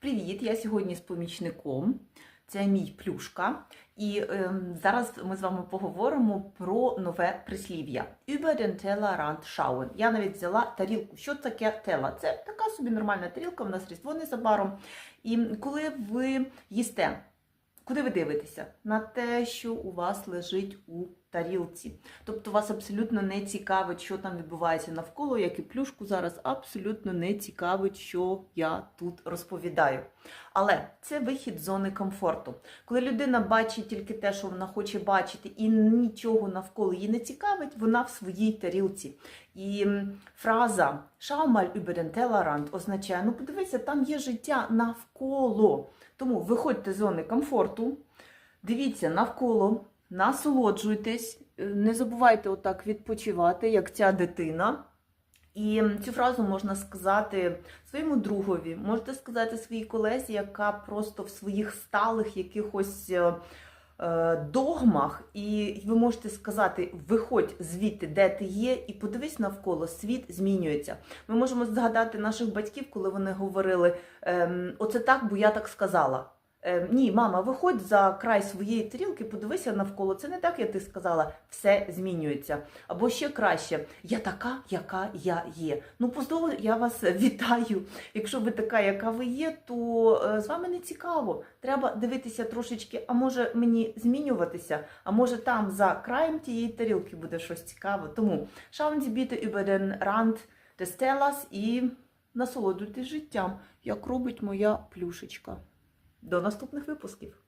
Привіт! Я сьогодні з помічником. Це мій плюшка. І ем, зараз ми з вами поговоримо про нове прислів'я. Über den Tellerrand schauen. Я навіть взяла тарілку. Що таке тела? Це така собі нормальна тарілка, в нас різдво незабаром. І коли ви їсте, куди ви дивитеся? На те, що у вас лежить у тарілці. Тобто вас абсолютно не цікавить, що там відбувається навколо, як і плюшку зараз абсолютно не цікавить, що я тут розповідаю. Але це вихід з зони комфорту. Коли людина бачить тільки те, що вона хоче бачити, і нічого навколо її не цікавить, вона в своїй тарілці. І фраза «Schau mal über den означає, ну подивися, там є життя навколо. Тому виходьте з зони комфорту, дивіться навколо, насолоджуйтесь, е, не забувайте отак відпочивати, як ця дитина. І цю фразу можна сказати своєму другові, можете сказати своїй колезі, яка просто в своїх сталих якихось е, е, догмах, і ви можете сказати: виходь звідти, де ти є, і подивись навколо, світ змінюється. Ми можемо згадати наших батьків, коли вони говорили: ем, оце так, бо я так сказала. Е, ні, мама, виходь за край своєї тарілки, подивися навколо. Це не так, як ти сказала, все змінюється. Або ще краще, я така, яка я є. Ну, познову я вас вітаю. Якщо ви така, яка ви є, то е, з вами не цікаво. Треба дивитися трошечки, а може мені змінюватися, а може там за краєм тієї тарілки буде щось цікаве. Тому schauen Sie bitte über і насолоджуйтесь життям, як робить моя плюшечка. До наступних випусків!